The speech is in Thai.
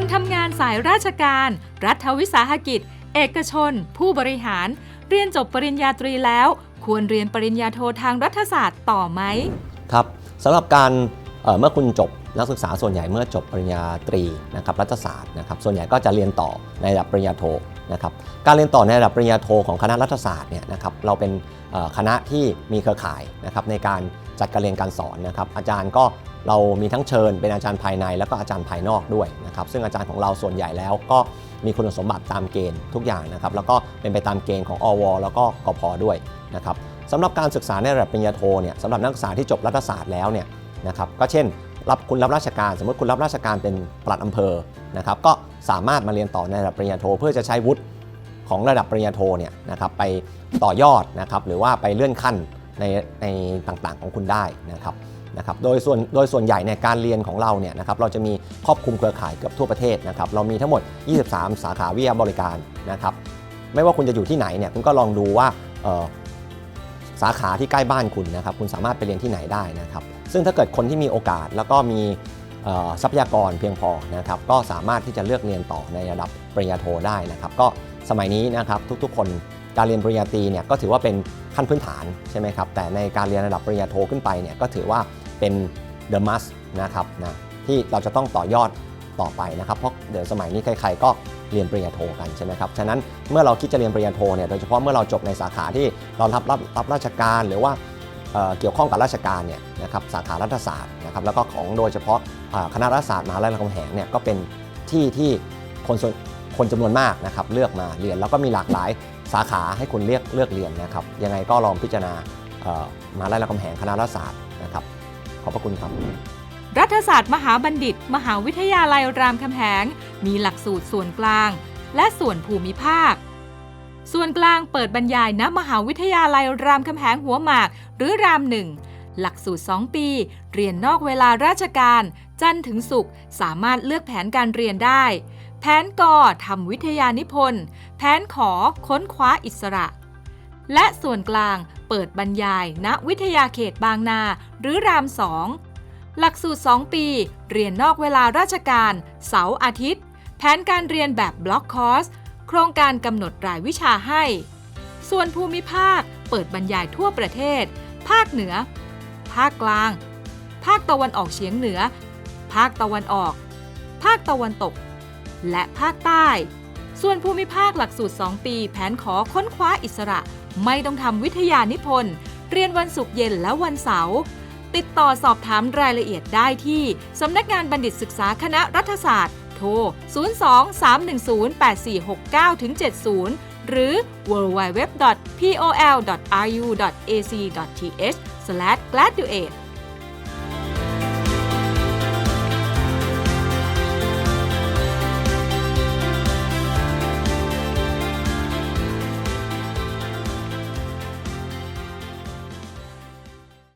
คนทำงานสายราชการ รัฐวิสาหกิจ เอกชน ผู้บริหาร เรียนจบปริญญาตรีแล้ว ควรเรียนปริญญาโททางรัฐศาสตร์ต่อไหม ครับสำหรับการเเมื่อคุณจบนักศึกษาส่วนใหญ่เมื่อจบปริญญาตรีนะครับรัฐศาสตร์นะครับส่วนใหญ่ก็จะเรียนต่อในระดับปริญญาโทนะครับการเรียนต่อในระดับปริญญาโทของคณะรัฐศาสตร์เนี่ยนะครับเราเป็นคณะที่มีเครือข่ายนะครับในการจัดการเรียนการสอนนะครับอาจารย์ก็ เรามีทั้งเชิญเป็นอาจารย์ภายใน แล้วก็อาจารย์ภายนอกด้วยนะครับซึ่งอาจารย์ของเราส่วนใหญ่แล้วก็มีคุณสมบัติตามเกณฑ์ทุกอย่างนะครับแล้วก็เป็นไปตามเกณฑ์ของอว แล้วก็กพด้วยนะครับสำหรับการศึกษาในระดับปริญญาโทเนี่ยสำหรับนักศึกษาที่จบรัฐศาสตร์แล้วเนี่ยนะครับก็เช่นรับคุณรับราชการ สมมติคุณรับราชการเป็นปลัดอำเภอนะครับก็สามารถมาเรียนต่อในระดับปริญญาโท เพื่อจะใช้วุฒิของระดับปริญญาโทเนี่ยนะครับไปต่อยอดนะครับหรือว่าไปเลื่อนขั้นในในต่างๆของคุณได้นะครับ นะครับโดยส่วนโดยส่วนใหญ่เนี่ยการเรียนของเราเนี่ยนะครับเราจะมีครอบคลุมเครือข่ายเกือบทั่วประเทศนะครับเรามีทั้งหมด 23 สาขาวิทยาบริการนะครับไม่ว่าคุณจะอยู่ที่ไหนเนี่ยคุณก็ลองดูว่าสาขาที่ใกล้บ้านคุณนะครับคุณสามารถไปเรียนที่ไหนได้นะครับซึ่งถ้าเกิดคนที่มีโอกาสแล้วก็มีทรัพยากรเพียงพอนะครับก็สามารถที่จะเลือกเรียนต่อในระดับปริญญาโทได้นะครับ ก็สมัยนี้นะครับทุกๆ คนการเรียนปริญญาตรีเนี่ยก็ถือว่าเป็นขั้นพื้นฐานใช่ไหมครับแต่ในการเรียนระดับปริญญาโทขึ้นไปเนี่ยก็ถือว่า เป็น the must นะครับนะที่เราจะต้องต่อยอดต่อไปนะครับเพราะเดี๋ยวสมัยนี้ใครๆก็เรียนปริญญาโทกันใช่ไหมครับฉะนั้นเมื่อเราคิดจะเรียนปริญญาโทเนี่ยโดยเฉพาะเมื่อเราจบในสาขาที่เรารับรับรับราชการหรือว่าเเกี่ยวข้องกับราชการเนี่ยนะครับสาขารัฐศาสตร์นะครับแล้วก็ของโดยเฉพาะคณะรัฐศาสตร์มหาลัยรามคำแหงเนี่ยก็เป็นที่ที่คนส่วนคนจำนวนมากนะครับเลือกมาเรียนแล้วก็มีหลากหลายสาขาให้คุณเลือกเลือกเรียนนะครับยังไงก็ลองพิจารณามหาลัยรามคำแหงคณะรัฐศาสตร์นะครับ อบพระคุณครับ รัฐศาสตร์มหาบัณฑิต มหาวิทยาลัยรามคำแหง มีหลักสูตรส่วนกลาง และส่วนภูมิภาค ส่วนกลางเปิดบรรยายณมหาวิทยาลัยรามคำแหงหัวหมาก หรือรามหนึ่งหลักสูตร 2 ปี เรียนนอกเวลาราชการ จันทร์ถึงศุกร์สามารถเลือกแผนการเรียนได้ แผนกอทำวิทยานิพนธ์ แผนขอค้นคว้าอิสระ และส่วนกลางเปิดบรรยาย ณ วิทยาเขตบางนา หรือรามสอง หลักสูตร 2 ปี เรียนนอกเวลาราชการ เสาร์อาทิตย์ แผนการเรียนแบบบล็อกคอร์ส โครงการกำหนดรายวิชาให้ ส่วนภูมิภาค เปิดบรรยายทั่วประเทศ ภาคเหนือ ภาคกลาง ภาคตะวันออกเฉียงเหนือ ภาคตะวันออก ภาคตะวันตก และภาคใต้ ส่วนภูมิภาคหลักสูตร 2 ปี แผนขอค้นคว้าอิสระ ไม่ต้องทำวิทยานิพนธ์ เรียนวันศุกร์เย็นและวันเสาร์ติดต่อสอบถามรายละเอียดได้ที่ สำนักงานบัณฑิตศึกษาคณะรัฐศาสตร์ โทร 02-310-8469-70 หรือ www.pol.ru.ac.th/graduate